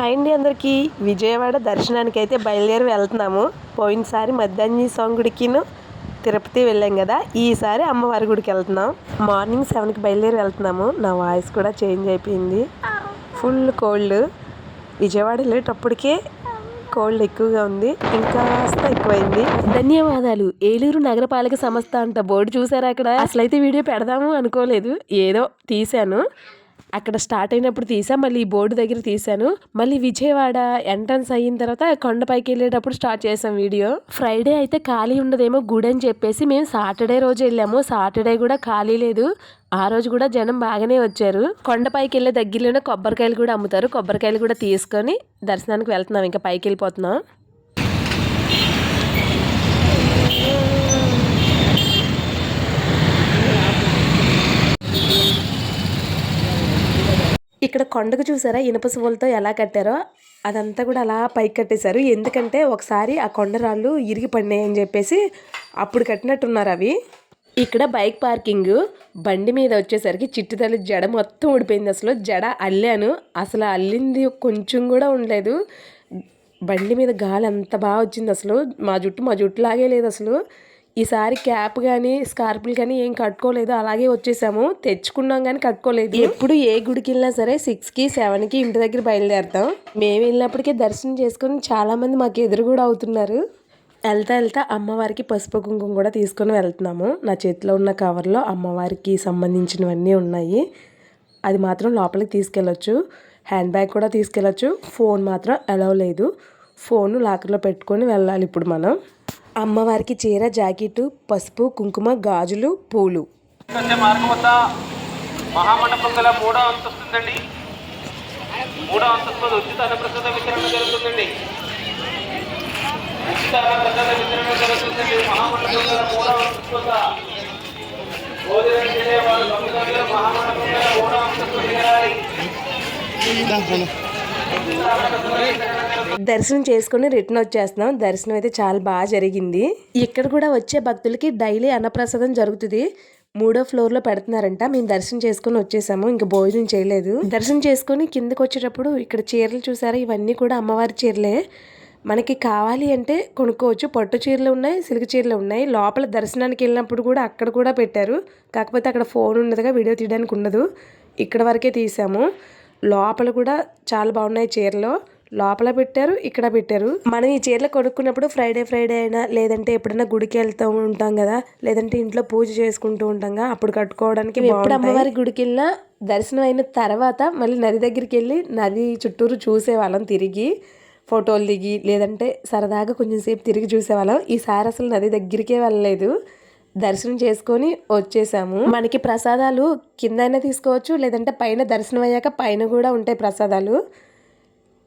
Hi అండి అందరికీ. విజయవాడ దర్శనానికి అయితే బయలుదేరి వెళ్తున్నాము. పోయినసారి మధ్యాహ్న స్వామి గుడికిను తిరుపతి వెళ్ళాం కదా. ఈసారి అమ్మవారి గుడికి వెళ్తున్నాం. మార్నింగ్ సెవెన్కి బయలుదేరి వెళ్తున్నాము. నా వాయిస్ కూడా చేంజ్ అయిపోయింది. Full cold. విజయవాడ వెళ్ళేటప్పటికే కోల్డ్ ఎక్కువగా ఉంది. ఇంకా ఎక్కువైంది. ధన్యవాదాలు. ఏలూరు నగరపాలక సంస్థ అంట బోర్డు చూసారా అక్కడ? అసలైతే వీడియో పెడదాము అనుకోలేదు. ఏదో తీశాను. అక్కడ స్టార్ట్ అయినప్పుడు తీసా మళ్ళీ ఈ బోర్డు దగ్గర తీసాను. మళ్ళీ విజయవాడ ఎంట్రన్స్ అయిన తర్వాత కొండపైకి వెళ్ళేటప్పుడు స్టార్ట్ చేసాం వీడియో. ఫ్రైడే అయితే ఖాళీ ఉండదేమో గుడి అని చెప్పేసి మేము సాటర్డే రోజు వెళ్ళాము. సాటర్డే కూడా ఖాళీ లేదు. ఆ రోజు కూడా జనం బాగానే వచ్చారు. కొండపైకి వెళ్ళే దగ్గరలోనే కొబ్బరికాయలు కూడా అమ్ముతారు. కొబ్బరికాయలు కూడా తీసుకొని దర్శనానికి వెళ్తున్నాం. ఇంకా పైకి వెళ్ళిపోతున్నాం. ఇక్కడ కొండకు చూసారా? ఇనుప సువ్వలతో ఎలా కట్టారో అదంతా కూడా అలా పైకి కట్టేశారు. ఎందుకంటే ఒకసారి ఆ కొండరాళ్ళు ఇరిగి పడినాయి అని చెప్పేసి అప్పుడు కట్టినట్టున్నారు అవి. ఇక్కడ బైక్ పార్కింగ్ బండి మీద వచ్చేసరికి చిట్టుతల్లి జడ మొత్తం ఊడిపోయింది అసలు. జడ అల్లాను. అసలు అల్లింది కొంచెం కూడా ఉండలేదు. బండి మీద గాలి అంత బాగా వచ్చింది అసలు. మా జుట్టు మా జుట్టు లాగే లేదు అసలు. ఈసారి క్యాప్ కానీ స్కార్పులు కానీ ఏం కట్టుకోలేదు. అలాగే వచ్చేసాము. తెచ్చుకున్నాం కానీ కట్టుకోలేదు. ఎప్పుడు ఏ గుడికి వెళ్ళినా సరే సిక్స్కి సెవెన్కి ఇంటి దగ్గర బయలుదేరుతాం. మేము వెళ్ళినప్పటికీ దర్శనం చేసుకుని చాలామంది మాకు ఎదురు కూడా అవుతున్నారు. వెళ్తా వెళ్తా అమ్మవారికి పసుపు కుంకుమ కూడా తీసుకొని వెళ్తున్నాము. నా చేతిలో ఉన్న కవర్లో అమ్మవారికి సంబంధించినవన్నీ ఉన్నాయి. అది మాత్రం లోపలికి తీసుకెళ్ళొచ్చు. హ్యాండ్ బ్యాగ్ కూడా తీసుకెళ్ళొచ్చు. ఫోన్ మాత్రం అలవ్ లేదు. ఫోన్ లాకర్లో పెట్టుకొని వెళ్ళాలి ఇప్పుడు మనం. అమ్మవారికి చీర జాకెట్ పసుపు కుంకుమ గాజులు పూలు. మహామండపం గల మూడో అంతస్తుందండి. మూడో అంతస్తు ఉచిత అన్నప్రసాద వితరణ జరుగుతుందండి. ఉచిత అన్నప్రసాద వితరణ జరుగుతుందండి. మహామండపం గల మూడో అంతస్తు భోజనం చేసే మహామండపం గల మూడో అంతస్తు దిగాలి దర్శనం చేసుకుని రిటర్న్ వచ్చేస్తున్నాం. దర్శనం అయితే చాలా బాగా జరిగింది. ఇక్కడ కూడా వచ్చే భక్తులకి డైలీ అన్నప్రసాదం జరుగుతుంది. మూడో ఫ్లోర్లో పెడుతున్నారంట. మేము దర్శనం చేసుకుని వచ్చేసాము. ఇంకా భోజనం చేయలేదు. దర్శనం చేసుకుని కిందకి వచ్చేటప్పుడు ఇక్కడ చీరలు చూసారా? ఇవన్నీ కూడా అమ్మవారి చీరలే. మనకి కావాలి అంటే కొనుక్కోవచ్చు. పట్టు చీరలు ఉన్నాయి సిల్క్ చీరలు ఉన్నాయి. లోపల దర్శనానికి వెళ్ళినప్పుడు కూడా అక్కడ కూడా పెట్టారు. కాకపోతే అక్కడ ఫోన్ ఉన్నదిగా వీడియో తీయడానికి ఉండదు. ఇక్కడ వరకే తీసాము. లోపల కూడా చాలా బాగున్నాయి చీరలు. లోపల పెట్టారు ఇక్కడ పెట్టారు. మనం ఈ చీరలు కొనుక్కున్నప్పుడు ఫ్రైడే ఫ్రైడే అయినా లేదంటే ఎప్పుడైనా గుడికి వెళ్తూ ఉంటాం కదా లేదంటే ఇంట్లో పూజ చేసుకుంటూ ఉంటాం కదా అప్పుడు కట్టుకోవడానికి ఎప్పుడు అమ్మవారి గుడికి వెళ్ళినా దర్శనం అయిన తర్వాత మళ్ళీ నది దగ్గరికి వెళ్ళి నది చుట్టూరు చూసేవాళ్ళం తిరిగి ఫోటోలు దిగి లేదంటే సరదాగా కొంచెం సేపు తిరిగి చూసేవాళ్ళం ఈసారి అసలు నది దగ్గరికే వెళ్ళలేదు. దర్శనం చేసుకొని వచ్చేసాము. మనకి ప్రసాదాలు కిందైనా తీసుకోవచ్చు లేదంటే పైన దర్శనం అయ్యాక పైన కూడా ఉంటాయి ప్రసాదాలు.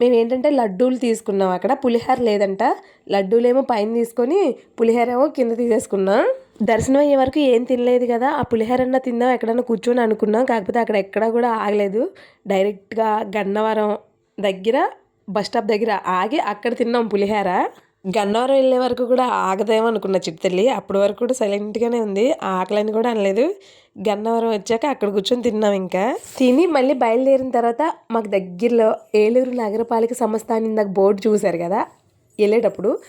మేము ఏంటంటే లడ్డూలు తీసుకున్నాం అక్కడ. పులిహోర లేదంట. లడ్డూలేమో పైన తీసుకొని పులిహోర ఏమో కింద తీసేసుకున్నాం. దర్శనం అయ్యే వరకు ఏం తినలేదు కదా. ఆ పులిహోరన్న తిందాం ఎక్కడన్నా కూర్చొని అనుకున్నాం. కాకపోతే అక్కడ ఎక్కడా కూడా ఆగలేదు. డైరెక్ట్గా గన్నవరం దగ్గర బస్ స్టాప్ దగ్గర ఆగి అక్కడ తిన్నాం పులిహోర. గన్నవరం వెళ్ళే వరకు కూడా ఆగదేమో అనుకున్న చిట్టల్లి అప్పటి వరకు కూడా సైలెంట్గానే ఉంది. ఆకలని కూడా అనలేదు. గన్నవరం వచ్చాక అక్కడ కూర్చొని తిన్నాం ఇంకా. తిని మళ్ళీ బయలుదేరిన తర్వాత మాకు దగ్గరలో ఏలూరు నగరపాలిక సంస్థ అని ఇందాక బోర్డు చూశారు కదా? వెళ్ళేటప్పుడు.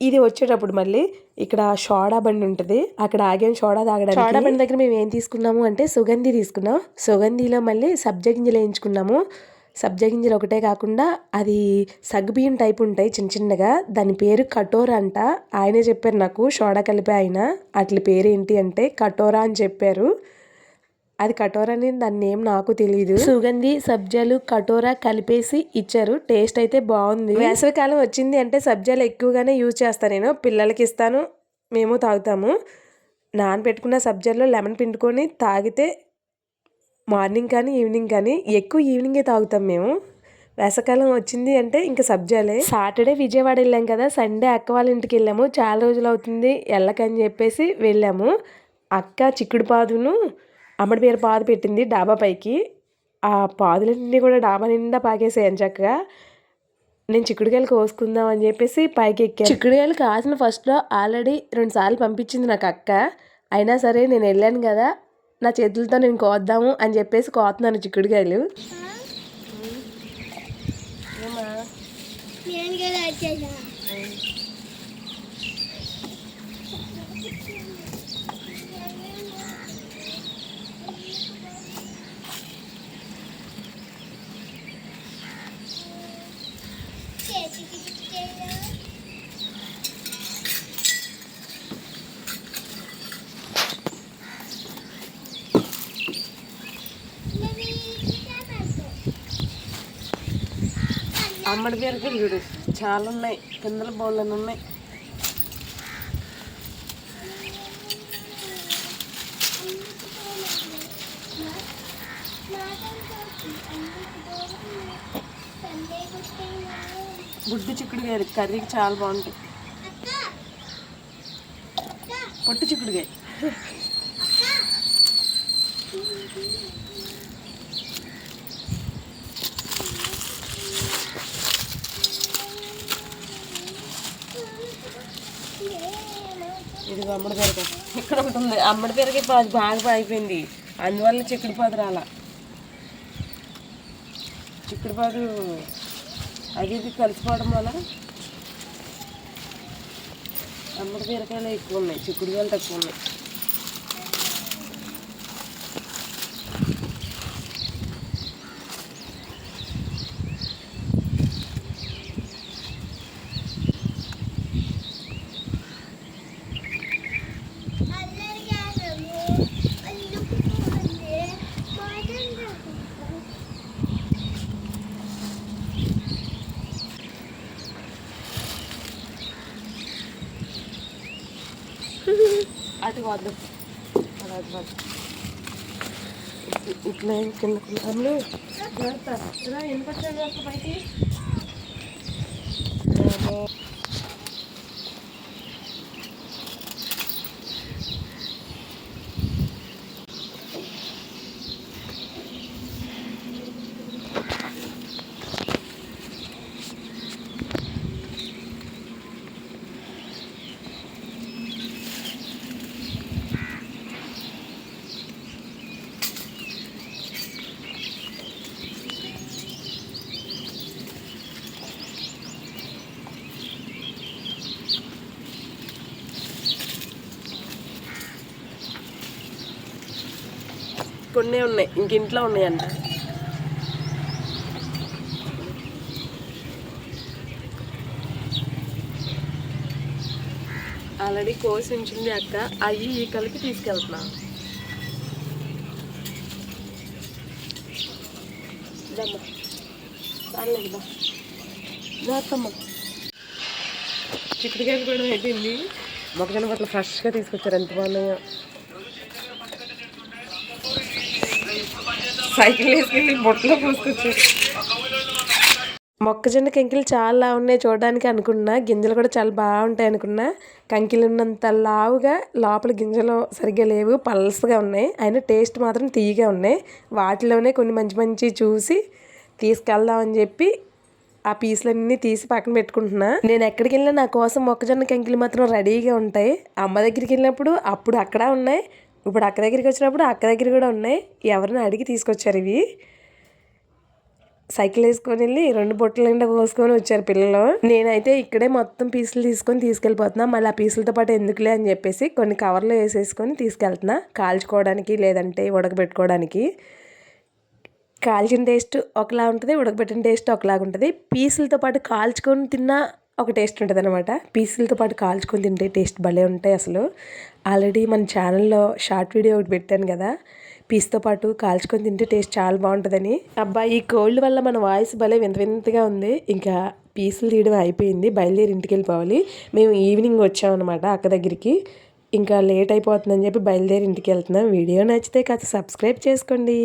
ఇది వచ్చేటప్పుడు మళ్ళీ ఇక్కడ సోడా బండి ఉంటుంది. అక్కడ ఆగాం సోడా తాగడానికి. సోడా బండి దగ్గర మేము ఏం తీసుకున్నాము అంటే సుగంధి తీసుకున్నాం. సుగంధిలో మళ్ళీ సబ్జా గింజలు వేయించుకున్నాము. సబ్జా గింజలు ఒకటే కాకుండా అది సగ్గుబియ్యం టైప్ ఉంటాయి చిన్న చిన్నగా. దాని పేరు కటోరా అంట. ఆయనే చెప్పారు నాకు సోడా కలిపి ఆయన. అట్ల పేరు ఏంటి అంటే కటోరా అని చెప్పారు. అది కటోరా అని దాని నేమ్ నాకు తెలియదు సుగంధి సబ్జాలు కటోరా కలిపేసి ఇచ్చారు. టేస్ట్ అయితే బాగుంది. వేసవికాలం వచ్చింది అంటే సబ్జాలు ఎక్కువగానే యూజ్ చేస్తాను నేను. పిల్లలకి ఇస్తాను మేము తాగుతాము. నానబెట్టుకున్న సబ్జాల్లో లెమన్ పిండుకొని తాగితే మార్నింగ్ కానీ ఈవినింగ్ కానీ ఎక్కువ ఈవినింగే తాగుతాం మేము. వేసవకాలం వచ్చింది అంటే ఇంకా సబ్జాలే. సాటర్డే విజయవాడ వెళ్ళాం కదా సండే అక్క వాళ్ళ ఇంటికి వెళ్ళాము. చాలా రోజులు అవుతుంది వెళ్ళకని చెప్పేసి వెళ్ళాము. అక్క చిక్కుడు పాదును అమ్మడి పేరు పాదు పెట్టింది డాబా పైకి. ఆ పాదులన్నీ కూడా డాబా నిండా పాకేసాయని చక్కగా నేను చిక్కుడుకాయలు కోసుకుందాం అని చెప్పేసి పైకి ఎక్కాను. చిక్కుడుకాయలు కాసిన ఫస్ట్లో ఆల్రెడీ రెండు సార్లు పంపించింది నాకు అక్క. అయినా సరే నేను వెళ్ళాను కదా నా చేతులతో నేను కోద్దాము అని చెప్పేసి కోతున్నాను చిక్కుడుకాయలు. నేను అమ్మడి బీరకాయలు చూడు చాలా ఉన్నాయి. కిందల బౌళ్ళని ఉన్నాయి. గుడ్డు చిక్కుడుకాయ కర్రీకి చాలా బాగుంటాయి. పొట్టు చిక్కుడుకాయ. ఇది అమ్మడి బీరకాయ ఇక్కడ ఒకటి ఉంది. అమ్మడి బీరకాయ పాదు బాగా అయిపోయింది. అందువల్ల చిక్కుడు పాదు రాల. చిక్కుడు పాదు అది ఇది కలిసిపోవడం వల్ల అమ్మడి బీరకాయలు ఎక్కువ ఉన్నాయి. చిక్కుడుకాయలు తక్కువ ఉన్నాయి. అటు వద్దు అటు వద్దు ఇట్లా కింద ఇలా ఎందుకు అక్క పైకి. కొన్ని ఉన్నాయి. ఇంక ఇంట్లో ఉన్నాయంట. ఆల్రెడీ కోసి ఉంచింది అక్క. అవి ఈ కలిపి తీసుకెళ్తున్నా. ఇదమ్మా. చిక్కుడుకాయలు కూడా అయిపోయింది మొక్కజొన్న బట్టలు ఫ్రెష్గా తీసుకొచ్చారు ఎంత బాగున్నాయో? సైకిల్ వేసుకెళ్ళి బొట్టలో పోసుకొచ్చారు మొక్కజొన్న కంకిలు చాలా ఉన్నాయి చూడడానికి అనుకున్నా. గింజలు కూడా చాలా బాగుంటాయి అనుకున్నా. కంకిలు ఉన్నంత లావుగా లోపల గింజలు సరిగ్గా లేవు. పల్సగా ఉన్నాయి. అయినా టేస్ట్ మాత్రం తీయగా ఉన్నాయి. వాటిలోనే కొన్ని మంచి మంచి చూసి తీసుకెళ్దామని చెప్పి ఆ పీసులన్నీ తీసి పక్కన పెట్టుకుంటున్నా. నేను ఎక్కడికి వెళ్ళినా నా కోసం మొక్కజొన్న కంకిలు మాత్రం రెడీగా ఉంటాయి. అమ్మ దగ్గరికి వెళ్ళినప్పుడు అప్పుడు అక్కడ ఉన్నాయి. ఇప్పుడు అక్క దగ్గరికి వచ్చినప్పుడు అక్క దగ్గర కూడా ఉన్నాయి. ఎవరిని అడిగి తీసుకొచ్చారు ఇవి? సైకిల్ వేసుకొని వెళ్ళి రెండు బొట్టలు నిండా కోసుకొని వచ్చారు పిల్లలు. నేనైతే ఇక్కడే మొత్తం పీసులు తీసుకొని తీసుకెళ్ళిపోతున్నా. మళ్ళీ ఆ పీసులతో పాటు ఎందుకులే అని చెప్పేసి కొన్ని కవర్లో వేసేసుకొని తీసుకెళ్తున్నా. కాల్చుకోవడానికి లేదంటే ఉడకబెట్టుకోవడానికి. కాల్చిన టేస్ట్ ఒకలా ఉంటుంది ఉడకబెట్టిన టేస్ట్ ఒకలాగా ఉంటుంది. పీసులతో పాటు కాల్చుకొని తిన్నా ఒక టేస్ట్ ఉంటుంది అనమాట పీసులతో పాటు కాల్చుకొని తింటే టేస్ట్ భలే ఉంటాయి అసలు. ఆల్రెడీ మన ఛానల్లో షార్ట్ వీడియో ఒకటి పెట్టాను కదా పీస్తో పాటు కాల్చుకొని తింటే టేస్ట్ చాలా బాగుంటుందని. అబ్బా ఈ కోల్డ్ వల్ల మన వాయిస్ భలే వింత వింతగా ఉంది. ఇంకా పీసులు తీయడం అయిపోయింది బయలుదేరి ఇంటికి వెళ్ళిపోవాలి. మేము ఈవినింగ్ వచ్చామన్నమాట అక్క దగ్గరికి. ఇంకా లేట్ అయిపోతుందని చెప్పి బయలుదేరి ఇంటికి వెళ్తున్నాం. వీడియో నచ్చితే కాస్త సబ్స్క్రైబ్ చేసుకోండి.